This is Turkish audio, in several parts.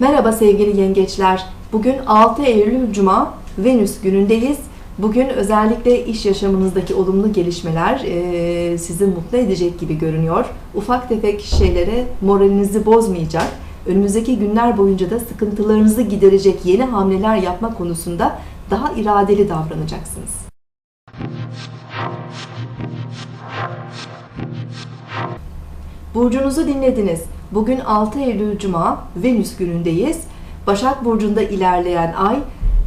Merhaba sevgili yengeçler. Bugün 6 Eylül Cuma, Venüs günündeyiz. Bugün özellikle iş yaşamınızdaki olumlu gelişmeler eee, sizi mutlu edecek gibi görünüyor. Ufak tefek şeylere moralinizi bozmayacak, önümüzdeki günler boyunca da sıkıntılarınızı giderecek yeni hamleler yapma konusunda daha iradeli davranacaksınız. Burcunuzu dinlediniz. Bugün 6 Eylül Cuma, Venüs günündeyiz. Başak Burcu'nda ilerleyen ay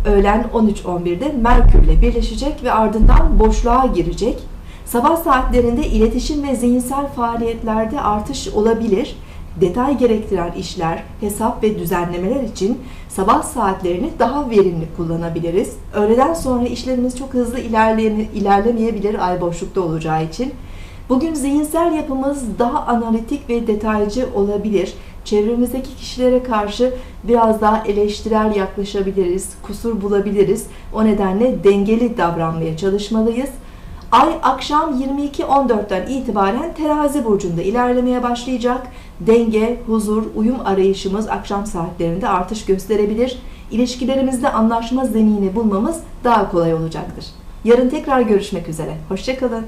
öğlen 13.11'de Merkür ile birleşecek ve ardından boşluğa girecek. Sabah saatlerinde iletişim ve zihinsel faaliyetlerde artış olabilir. Detay gerektiren işler, hesap ve düzenlemeler için sabah saatlerini daha verimli kullanabiliriz. Öğleden sonra işlerimiz çok hızlı ilerlemeyebilir ay boşlukta olacağı için. Bugün zihinsel yapımız daha analitik ve detaycı olabilir. Çevremizdeki kişilere karşı biraz daha eleştirel yaklaşabiliriz, kusur bulabiliriz. O nedenle dengeli davranmaya çalışmalıyız. Ay akşam 22.14'ten itibaren terazi burcunda ilerlemeye başlayacak. Denge, huzur, uyum arayışımız akşam saatlerinde artış gösterebilir. İlişkilerimizde anlaşma zemini bulmamız daha kolay olacaktır. Yarın tekrar görüşmek üzere. Hoşçakalın.